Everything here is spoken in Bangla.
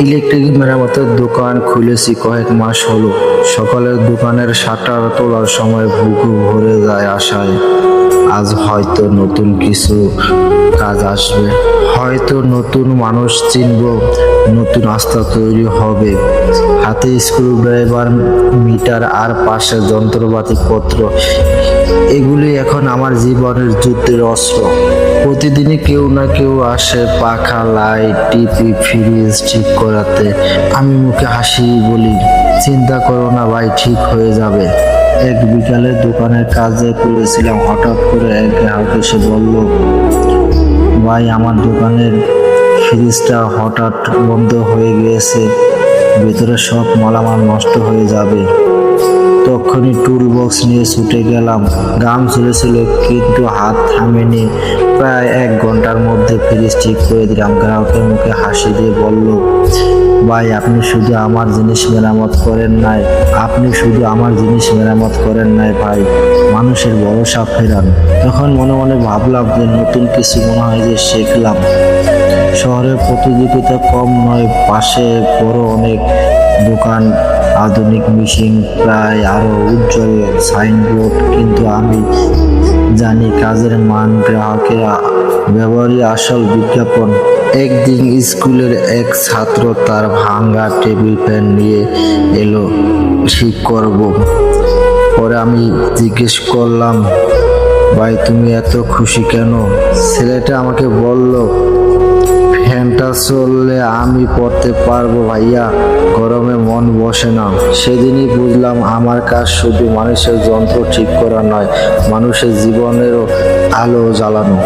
ইলেকট্রিক মেরামতের দোকান খুলেছি কয়েক মাস হলো। সকালের দোকানের শাটার তোলার সময় বুকু ভরে যায় আশায়। আজ হয়তো নতুন কিছু কাজ আসবে। হয়তো নতুন মানুষ চিনব, নতুন আস্থা তৈরি হবে। হাতে স্ক্রু ড্রাইভার মিটার আর পাশে যন্ত্রপাতি পত্র এগুলি এখন আমার জীবনের যুদ্ধের অস্ত্র। প্রতিদিনই কেউ না কেউ আসে পাখা, লাইট টিপি ফ্রিজ ঠিক করাতে। আমি মুখে হাসি বলি, চিন্তা করো না ভাই, ঠিক হয়ে যাবে। এক বিকালে দোকানের কাজে করেছিলাম হঠাৎ করে এক গ্রাহক এসে বলল, ভাই, আমার দোকানের ফ্রিজটা হঠাৎ বন্ধ হয়ে গিয়েছে। ভেতরে সব মালামাল নষ্ট হয়ে যাবে। তখনই টুল বক্স নিয়ে ছুটে গেলাম। গাম চলেছিল কিন্তু হাত থামেনি। প্রায় এক ঘণ্টার মধ্যে ফ্রিজ ঠিক করে দিলাম। গ্রাহকের মুখে হাসি দিয়ে বলল, ভাই, আপনি শুধু আমার জিনিস মেরামত করেন নাই। আপনি শুধু আমার জিনিস মেরামত করেন নাই, ভাই। মানুষের ভরসা ফেরান। তখন মনে মনে ভাবলাম যে নতুন কিছু মনে হয় যে শিখলাম। শহরে প্রতিযোগিতা কম নয়, পাশে বড় অনেক দোকান আধুনিক মেশিন প্রায় আরও উজ্জ্বল সাইনবোর্ড, কিন্তু আমি জানি কাজের মান গ্রাহকের ব্যবহারই আসল বিজ্ঞাপন। একদিন স্কুলের এক ছাত্র তার ভাঙ্গা টেবিল ফ্যান নিয়ে এলো, ঠিক করব। পরে আমি জিজ্ঞেস করলাম, ভাই, তুমি এত খুশি কেন? ছেলেটা আমাকে বলল চললে আমি পড়তে পারব ভাইয়া। গরমে মন বসে না। সেদিনই বুঝলাম আমার কাজ শুধু মানুষের যন্ত্র ঠিক করা নয়, মানুষের জীবনেরও আলো জ্বালানো।